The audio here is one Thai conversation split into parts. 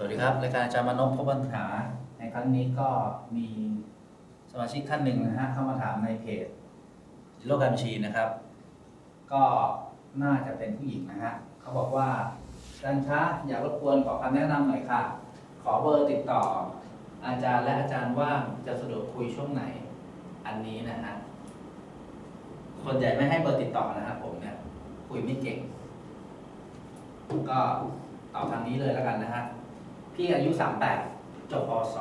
สวัสดีครับรายการอาจารย์มานพพบปัญหา ในครั้งนี้ก็มีสมาชิกท่านหนึ่งนะฮะเข้ามาถามในเพจโลกการบัญชีนะครับ ก็น่าจะเป็นผู้หญิงนะฮะเขาบอกว่าอาจารย์คะอยากรบกวนขอคำแนะนำหน่อยค่ะ ขอเบอร์ติดต่อ อาจารย์และอาจารย์ว่างจะสะดวกคุยช่วงไหน อันนี้นะฮะส่วนใหญ่ไม่ให้เบอร์ติดต่อนะครับผมเนี่ยคุยไม่เก่ง ก็ตอบทางนี้เลยแล้วกันนะฮะ พี่อายุสามแปดจบปวส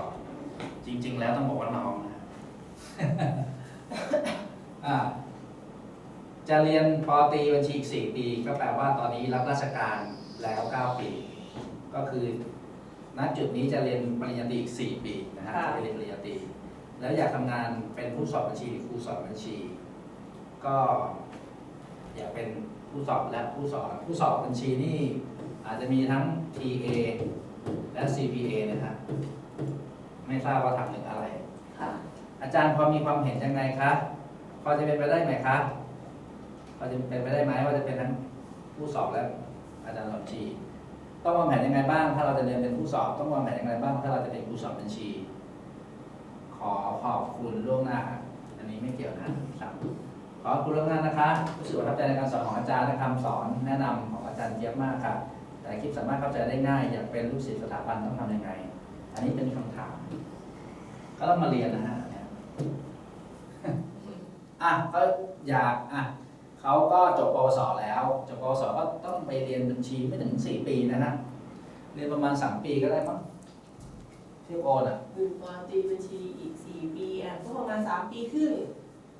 จริง ๆ แล้วต้องบอกว่าน้องนะอ่าจะเรียนปอตรีบัญชีอีกสี่ปี ก็แปลว่าตอนนี้รับราชการแล้วเก้าปี ก็คือณจุดนี้จะเรียนปริญญาตรีอีกสี่ปีนะฮะค่ะจะไปเรียนปริญญาตรีแล้วอยากทำงานเป็นผู้สอบบัญชีหรือครูสอบบัญชี ก็ อยากเป็นผู้สอบและผู้สอนผู้สอบบัญชีนี่อาจจะมีทั้ง TA และ CPA นะฮะไม่ทราบว่าทำถึงอะไร ค่ะ อาจารย์พอมีความเห็นยังไงคะพอจะเป็นไปได้ไหมคะพอจะเป็นไปได้ไหมว่าจะเป็นทั้งผู้สอบและอาจารย์สอบบัญชีต้องวางแผนยังไงบ้าง ถ้าเราจะเรียนเป็นผู้สอบ ต้องวางแผนยังไงบ้าง ถ้าเราจะเป็นผู้สอบบัญชี ขอขอบคุณล่วงหน้า อันนี้ไม่เกี่ยวนะครับ ขอบคุณล่วงหน้านะคะรู้สึกประทับใจในการสอนของอาจารย์และคำสอนแนะนำของอาจารย์เจี๊ยบมากค่ะ แต่คลิปสามารถเข้าใจได้ง่าย อยากเป็นลูกศิษย์สถาบันต้องทำยังไง อันนี้เป็นคำถาม ก็ต้องมาเรียนนะฮะเนี่ยอะก็อยากอะเขาก็จบปวสแล้วจบปวสก็ต้องไปเรียนบัญชีไม่ถึงสี่ปีนะฮะเรียนประมาณสามปีก็ได้มั้งที่โอนอะคือปอตรีบัญชีอีก4ปีอะก็ประมาณ3ปีครึ่ง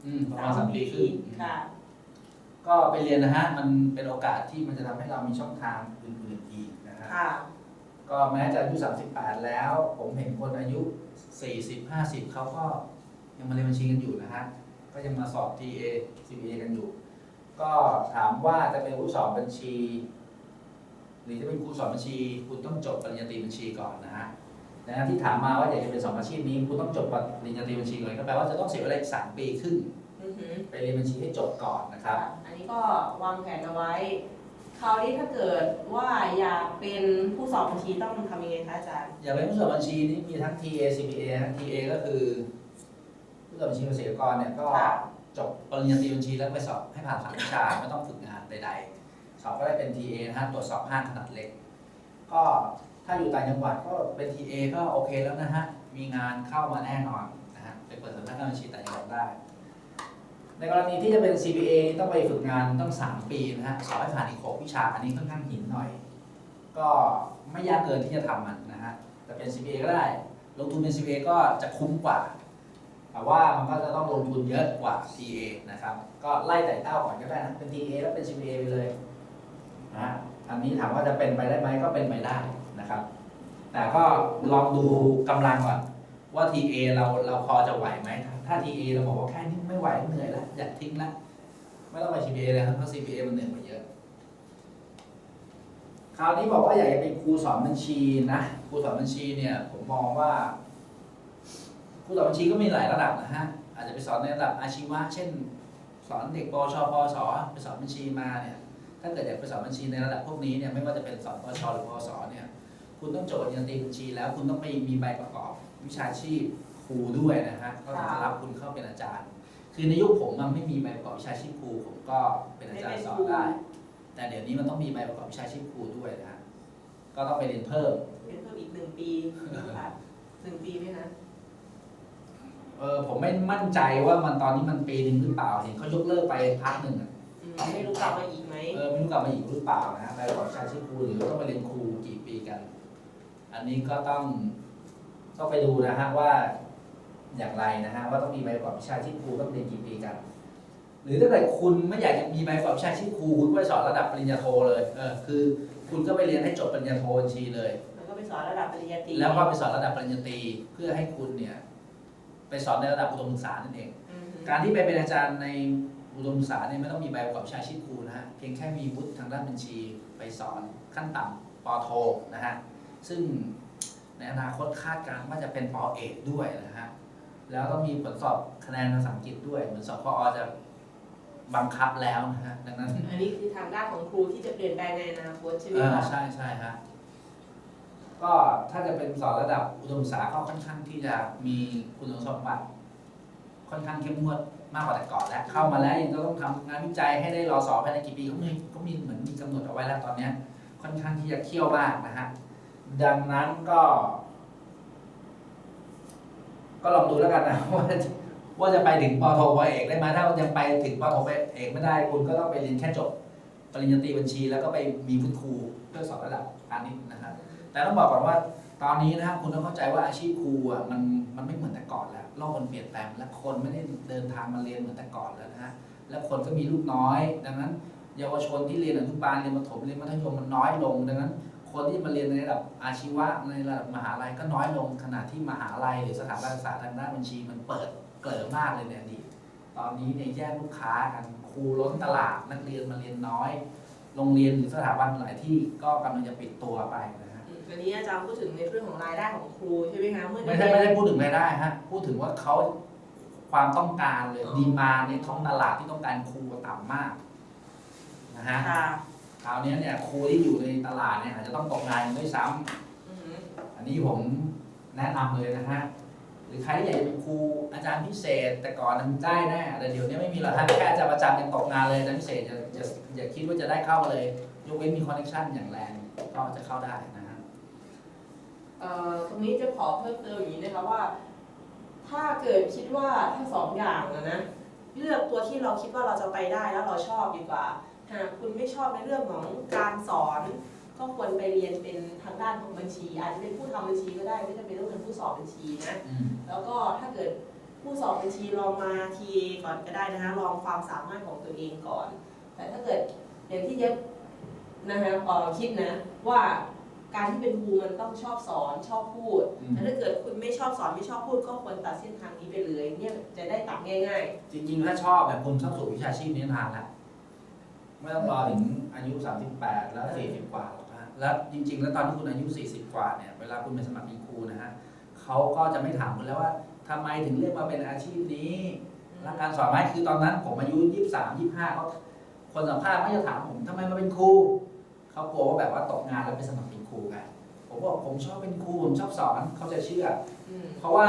อืมประมาณสามปีครึ่งค่ะ ก็ไปเรียนนะฮะ มันเป็นโอกาสที่มันจะทำให้เรามีช่องทางอื่นๆอีกนะฮะ ค่ะ ก็แม้จะอายุ 38 แล้ว ผมเห็นคนอายุ 40 50 เขาก็ยังมาเรียนบัญชีกันอยู่นะฮะ ก็ยังมาสอบ TA CPA กันอยู่ ก็ถามว่าจะเป็นผู้สอบบัญชี หรือจะเป็นครูสอนบัญชี คุณต้องจบปริญญาตรีบัญชีก่อนนะฮะดังนั้นที่ถามมาว่าอยากจะเป็นสองอาชีพนี้ คุณต้องจบปริญญาตรีบัญชีก่อนก็แปลว่าจะต้องเสียเวลาอีกสามปีครึ่งอือหือไปเรียนบัญชีให้จบก่อนนะครับอันนี้ ก็วางแผนเอาไว้ คราวนี้ถ้าเกิดว่าอยากเป็นผู้สอบบัญชีต้องทำยังไงคะอาจารย์ อย่างเป็นผู้สอบบัญชีนี่มีทั้ง TA CPA นะ TA ก็คือ ผู้สอบบัญชีเกษตรกรเนี่ยก็ค่ะจบปริญญาตรีบัญชีแล้วไปสอบให้ผ่านสามวิชาไม่ต้องฝึกงานใดๆ สอบก็ได้เป็น TA นะฮะตรวจสอบห้างขนาดเล็ก ก็ถ้าอยู่ต่างจังหวัดก็เป็น TA ก็โอเคแล้วนะฮะ มีงานเข้ามาแน่นอนนะฮะไปเปิดสำนักงานบัญชีต่างจังหวัดได้ ในกรณีที่จะเป็น CPA ต้องไปฝึกงานต้อง 3 ปีนะฮะสอบให้ผ่านอีก6วิชาอันนี้ค่อนข้างหินหน่อย ก็ไม่ยากเกินที่จะทำมันนะฮะแต่เป็น CPA ก็ได้ ลงทุนเป็น CPA ก็จะคุ้มกว่าแต่ว่ามันก็จะต้องลงทุนเยอะกว่า TA นะครับ ก็ไล่ไต่เต้าก่อนก็ได้นะ เป็น TA แล้วเป็น CPA ไปเลยนะฮะอันนี้ถามว่าจะเป็นไปได้ไหมก็เป็นไปได้นะครับ แต่ก็ลองดูกำลังก่อน ว่า TA เราเราพอจะไหวไหมถ้า TA เราบอกว่าแค่นี้ไม่ไหวเหนื่อยแล้วอยากทิ้งแล้วไม่ต้องไป CPA เลยครับเพราะ CPA มันเหนื่อยกว่าเยอะ คราวนี้บอกว่าอยากจะเป็นครูสอนบัญชีนะครูสอนบัญชีเนี่ย ผมมองว่าครูสอนบัญชีก็มีหลายระดับนะฮะอาจจะไปสอนในระดับอาชีวะเช่น สอนเด็กปชปสไปสอนบัญชีมาเนี่ยถ้าเกิดอยากไปสอนบัญชีในระดับพวกนี้เนี่ยไม่ว่าจะเป็นสอนปชหรือปสเนี่ยคุณต้องจบปริญญาตรีบัญชีแล้วคุณต้องไปมีใบประกอบ วิชาชีพครูด้วยนะฮะก็จะรับคุณเข้าเป็นอาจารย์ คือในยุคผมมันไม่มีใบประกอบวิชาชีพครูผมก็เป็นอาจารย์สอนได้ แต่เดี๋ยวนี้มันต้องมีใบประกอบวิชาชีพครูด้วยนะฮะก็ต้องไปเรียนเพิ่มเป็นเพิ่มอีกหนึ่งปีค่ะหนึ่งปีไหมคะเออผมไม่มั่นใจว่ามันตอนนี้มันปีหนึ่งหรือเปล่าเห็นเขายกเลิกไปพักหนึ่งอะอืมไม่รู้กลับมาอีกไหมเออไม่รู้กลับมาอีกหรือเปล่านะฮะใบประกอบวิชาชีพครูหรือต้องไปเรียนครูกี่ปีกัน อันนี้ก็ต้อง ต้องไปดูนะฮะว่าอย่างไรนะฮะว่าต้องมีใบประกอบวิชาชีพครูต้องเรียนกี่ปีกัน หรือถ้าเกิดคุณไม่อยากจะมีใบประกอบวิชาชีพครูคุณก็ไปสอนระดับปริญญาโทเลยเออคือ คุณก็ไปเรียนให้จบปริญญาโทบัญชีเลย แล้วก็ไปสอนระดับปริญญาตรีแล้วก็ไปสอนระดับปริญญาตรีเพื่อให้คุณเนี่ย ไปสอนในระดับอุดมศึกษานั่นเอง อือหือการที่ไปเป็นอาจารย์ในอุดมศึกษาเนี่ยไม่ต้องมีใบประกอบวิชาชีพครูนะฮะเพียงแค่มีวุฒิทางด้านบัญชีไปสอนขั้นต่ำปอโทนะฮะซึ่ง ในอนาคตคาดการณ์ว่าจะเป็นปอเอกด้วยนะฮะแล้วต้องมีผลสอบคะแนนภาษาอังกฤษด้วย เหมือนสอบพอจะบังคับแล้วนะฮะดังนั้นอันนี้คือทางด้านของครูที่จะเปลี่ยนแปลงในอนาคตใช่ไหมอ่าคะใช่ใช่ฮะก็ถ้าจะเป็นสอนระดับอุดมศึกษาก็ค่อนข้างที่จะมีคุณสมบัติ ค่อนข้างเข้มงวดมากกว่าแต่ก่อนแล้วเข้ามาแล้วยังจะต้องทำงานวิจัยให้ได้รอสอบภายในกี่ปีเขามีเขามีเหมือนมีกำหนดเอาไว้แล้วตอนเนี้ยค่อนข้างที่จะเคี่ยวมากนะฮะ ดังนั้นก็ ก็ลองดูแล้วกันนะว่าจะว่าจะไปถึงปอโทปอเอกได้ไหมถ้ายังไปถึงปอโทปอเอกไม่ได้ คุณก็ต้องไปเรียนแค่จบปริญญาตรีบัญชี แล้วก็ไปมีคุณครูเพื่อสอบระดับพาณิชย์นะครับ แต่ต้องบอกก่อนว่าตอนนี้นะครับคุณต้องเข้าใจว่าอาชีพครูอะมันมันไม่เหมือนแต่ก่อนแล้วโลกมันเปลี่ยนแปลงและคนไม่ได้เดินทางมาเรียนเหมือนแต่ก่อนแล้วนะฮะและคนก็มีลูกน้อย ดังนั้น เยาวชนที่เรียนอนุบาลเรียนประถมเรียนมัธยมมันน้อยลง ดังนั้น คนที่มาเรียนในระดับอาชีวะในระดับมหาลัยก็น้อยลงขณะที่มหาลัยหรือสถาบันศึกษาทางด้านบัญชีมันเปิดเกลิมากเลยในอดีตตอนนี้เนี่ยแย่งลูกค้ากันครูล้นตลาดนักเรียนมาเรียนน้อย โรงเรียนหรือสถาบันหลายที่ก็กำลังจะปิดตัวไปนะฮะอืมอันนี้อาจารย์พูดถึงในเรื่องของรายได้ของครูใช่ไหมคะเมื่อไม่ใช่ไม่ได้พูดถึงรายได้ฮะพูดถึงว่าเขาความต้องการเลยดีมาในท้องตลาดที่ต้องการครูต่ำมากนะฮะ คราวนี้เนี่ยครูที่อยู่ในตลาดเนี่ยอาจจะต้องตกงานกันด้วยซ้ำอืมอันนี้ผมแนะนำเลยนะฮะหรือใครที่อยากจะเป็นครูอาจารย์พิเศษ แต่ก่อนมันได้แน่แต่เดี๋ยวนี้ไม่มีหรอกฮะแค่อาจารย์ประจำยังตกงานเลยอาจารย์พิเศษจะจะอย่าคิดว่าจะได้เข้ามาเลย ยกเว้นมีคอนเนคชั่นอย่างแรงก็จะเข้าได้นะฮะเอ่อตรงนี้จะขอเพิ่มเติมอย่างนี้นะคะว่า ถ้าเกิดคิดว่าทั้งสองอย่างอะนะเลือกตัวที่เราคิดว่าเราจะไปได้แล้วเราชอบดีกว่า หากคุณไม่ชอบในเรื่องของการสอน ก็ควรไปเรียนเป็นทางด้านของบัญชี อาจจะเป็นผู้ทำบัญชีก็ได้ไม่จำเป็นต้องเป็นผู้สอบบัญชีนะอืมแล้วก็ถ้าเกิดผู้สอบบัญชีลองมาทีก่อนก็ได้นะคะลองความสามารถของตัวเองก่อน แต่ถ้าเกิดอย่างที่เย็บนะคะเอ่อคิดนะว่าการที่เป็นครูมันต้องชอบสอนชอบพูดอืมแต่ถ้าเกิดคุณไม่ชอบสอนไม่ชอบพูดก็ควรตัดเส้นทางนี้ไปเลย เนี่ยจะได้ตัดง่ายจริงๆถ้าชอบแบบคุณเข้าสู่วิชาชีพนี้นานแล้ว ไม่ต้องรอถึงอายุ 38 แล้ว 40 กว่าหรอกนะแล้วจริง ๆ แล้วตอนที่คุณอายุ 40 กว่าเนี่ยเวลาคุณไปสมัครเป็นครูนะฮะเขาก็จะไม่ถามคุณแล้วว่าทำไมถึงเลือกมาเป็นอาชีพนี้ๆรักการสอนไหมคือตอนนั้นผมอายุยี่สิบสามยี่ห้าเขาคนสัมภาษณ์ไม่จะถามผมทำไมมาเป็นครูเขากลัวว่าแบบว่าตกงานแล้วไปสมัครเป็นครูไงผมบอกผมชอบเป็นครูผมชอบสอนเขาจะเชื่ออืมเพราะว่า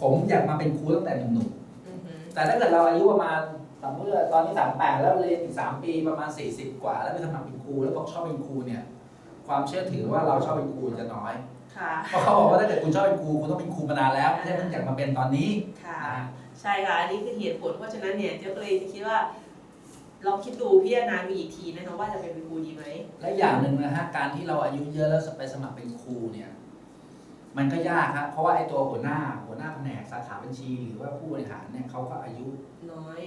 ผมอยากมาเป็นครูตั้งแต่หนุ่มอืมอืมๆแต่ถ้าเกิดเราอายุประมาณ สมมติว่าตอนนี้สามแปดแล้วเรียนอีกสามปีประมาณสี่สิบกว่า แล้วไปสมัครเป็นครูแล้วบอกชอบเป็นครูเนี่ย ความเชื่อถือว่าเราชอบเป็นครูจะน้อย ค่ะ เพราะเขาบอกว่าถ้าเกิดคุณชอบเป็นครูคุณต้องเป็นครูมานานแล้วไม่ใช่เพิ่งอยากมาเป็นตอนนี้ค่ะนะฮะใช่ค่ะ อันนี้คือเหตุผล เพราะฉะนั้นเนี่ยเจ๊ก็เลยจะคิดว่า ลองคิดดูพิจารณาดูอีกทีนะคะว่าจะเป็นครูดีไหม และอย่างหนึ่งนะฮะการที่เราอายุเยอะแล้วไปสมัครเป็นครูเนี่ย มันก็ยากครับเพราะว่าไอ้ตัวหัวหน้าหัวหน้าแผนกสาขาบัญชี หรือว่าผู้บริหารเนี่ยเขาก็อายุน้อย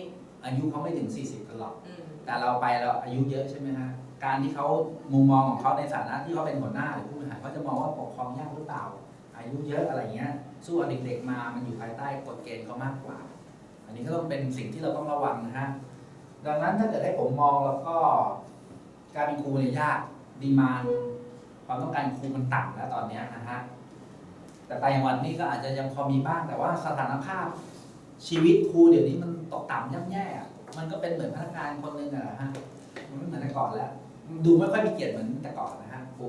อายุเขาไม่ถึง 40กันหรอก อืมแต่เราไปเราอายุเยอะใช่ไหมฮะ การที่เขามุมมองของเขาในฐานะที่เขาเป็นหัวหน้าหรือผู้บริหารเขาจะมองว่าปกครองยากหรือเปล่า อายุเยอะอะไรเงี้ย สู้เอาเด็กๆมามันอยู่ภายใต้กฎเกณฑ์เขามากกว่า อันนี้ก็ต้องเป็นสิ่งที่เราต้องระวังนะฮะ ดังนั้นถ้าเกิดให้ผมมองแล้วก็ การเป็นครูเนี่ยยากดีมานความต้องการครูมันต่ำแล้วตอนเนี้ยนะฮะ แต่ไปอย่างวันนี้ก็อาจจะยังพอมีบ้างแต่ว่าสถานภาพชีวิตครูเดี๋ยวนี้มัน ตกต่ำย่ำแย่อะมันก็เป็นเหมือนพนักงานคนหนึ่งอะนะฮะมันไม่เหมือนแต่ก่อนแล้ว ดูไม่ค่อยมีเกียรติเหมือนแต่ก่อนนะฮะครู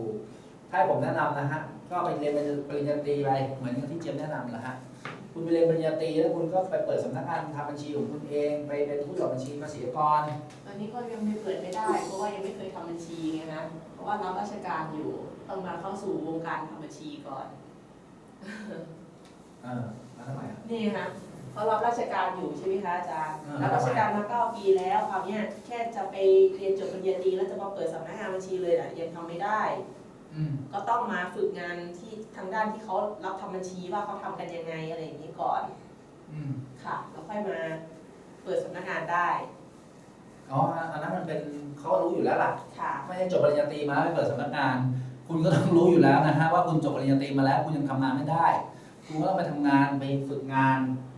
ถ้าให้ผมแนะนำนะฮะก็ไปเรียนปริญญาตรีไปเหมือนอย่างที่เจมส์แนะนำแหละฮะคุณไปเรียนปริญญาตรีแล้วคุณก็ไปเปิดสำนักงานทำบัญชีของคุณเอง ไปเป็นผู้สอบบัญชีภาษีกร ตอนนี้ก็ยังไม่เปิดไม่ได้ เพราะว่ายังไม่เคยทำบัญชีไงนะเพราะว่ารับราชการอยู่ต้องมาเข้าสู่วงการทำบัญชีก่อน เออแล้วทำไมอะนี่ค่ะ เขารับราชการอยู่ใช่ไหมคะอาจารย์อ่ารับราชการมาเก้าปีแล้วคราวเนี้ยแค่จะไปเรียนจบปริญญาตรีแล้วจะมาเปิดสำนักงานบัญชีเลยน่ะยังทำไม่ได้อืมก็ต้องมาฝึกงานที่ทางด้านที่เขารับทำบัญชีว่าเขาทำกันยังไงอะไรอย่างนี้ก่อนอืมค่ะ แล้วค่อยมาเปิดสำนักงานได้อ๋ออันนั้นมันเป็นเขารู้อยู่แล้วล่ะค่ะไม่ได้จบปริญญาตรีมาแล้วไปเปิดสำนักงาน คุณก็ต้องรู้อยู่แล้วนะฮะว่าคุณจบปริญญาตรีมาแล้ว คุณยังทำงานไม่ได้ คุณก็ต้องไปทำงานไปฝึกงานไป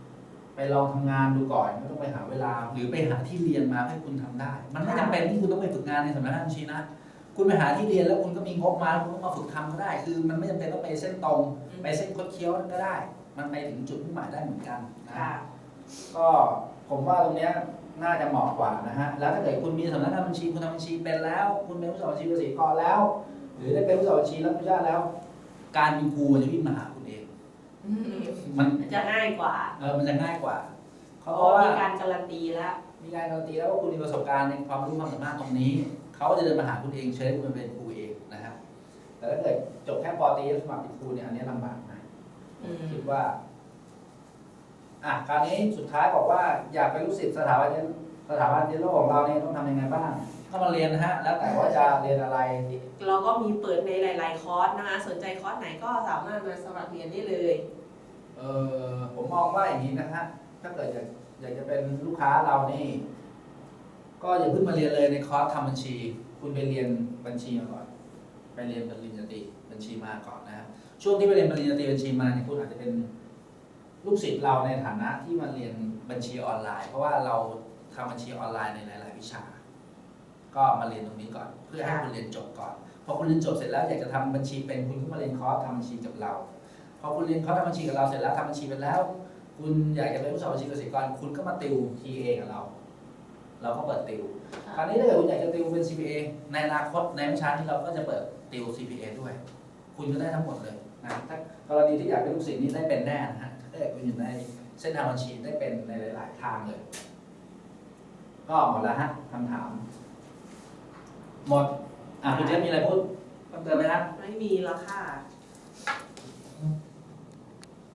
ลองทำงานดูก่อนไม่ต้องไปหาเวลา หรือไปหาที่เรียนมาให้คุณทำได้ มันไม่จำเป็นที่คุณต้องไปฝึกงานในสำนักงานบัญชีนะคุณไปหาที่เรียนแล้วคุณก็มีงบมาแล้วคุณก็มาฝึกทำก็ได้ คือมันไม่จำเป็นต้องไปเส้นตรงไปเส้นคดเคี้ยวก็ได้ มันไปถึงจุดมุ่งหมายได้เหมือนกันนะค่ะก็ผมว่าตรงเนี้ยน่าจะเหมาะกว่านะฮะแล้วถ้าเกิดคุณมีสำนักงานบัญชีคุณทำบัญชีเป็นแล้ว คุณเป็นผู้สอบบัญชีภาษีกรแล้ว หรือได้เป็นผู้สอบบัญชีรับอนุญาตแล้ว การเป็นครูมันจะวิ่งมาหาคุณเองอื มมันมันจะง่ายกว่าเออมันจะง่ายกว่าเพเขาราะเพราะว่าว่ามีการการันตีแล้ว มีการการันตีแล้วว่าคุณมีประสบการณ์ในความรู้ความสามารถตรงนี้ เขาก็จะเดินมาหาคุณเองเชิญคุณมาเป็นครูเองนะครับ แต่ถ้าเกิดจบแค่ปอตรีแล้วสมัครเป็นครูเนี่ยอันนี้ลำบากนะอืม คิดว่า อะคราวนี้สุดท้ายบอกว่าอยากเป็นลูกศิษย์สถาบันเยสถาบันเยโลของเราเนี่ยต้องทำยังไงบ้างก็มาเรียนนะฮะ แล้วแต่ว่าจะเรียนอะไร เราก็มีเปิดในหลาย ๆ คอร์สนะคะ สนใจคอร์สไหนก็สามารถมาสมัครเรียนได้เลยเออผมมองว่าอย่างนี้นะฮะถ้าเกิดอยากอยากจะเป็นลูกค้าเรานี่ ก็อย่าเพิ่งมาเรียนเลยในคอร์สทำบัญชี คุณไปเรียนบัญชีมาก่อน ไปเรียนปริญญาตรีบัญชีมาก่อนนะฮะช่วงที่ไปเรียนปริญญาตรีบัญชีมาเนี่ยคุณอาจจะเป็นลูกศิษย์เราในฐานะที่มาเรียนบัญชีออนไลน์ เพราะว่าเราทำบัญชีออนไลน์ในหลาย ๆ วิชา ก็มาเรียนตรงนี้ก่อน เพื่อให้คุณเรียนจบก่อนพอคุณเรียนจบเสร็จแล้วอยากจะทำบัญชีเป็นคุณก็มาเรียนคอร์สทำบัญชีกับเรา พอคุณเรียนคอร์สทำบัญชีกับเราเสร็จแล้วทำบัญชีไปแล้ว คุณอยากจะเป็นผู้สอนบัญชีเกษตรกรคุณก็มาติว TA กับเรา เราก็เปิดติว คราวนี้ถ้าเกิดคุณอยากจะติวเป็น CPA ในอนาคตในวิชาที่เราก็จะเปิดติว CPA ด้วย คุณก็ได้ทั้งหมดเลยนะถ้ากรณีที่อยากเป็นลูกศิษย์นี่ได้เป็นแน่นะฮะถ้าเกิดคุณอยู่ในเส้นทางบัญชีได้เป็นในหลาย ๆ ทางเลย ก็หมดแล้วฮะคำถาม หมด อะคุณเจฟมีอะไรพูดเพิ่มเติมไหมครับไม่มีแล้วค่ะ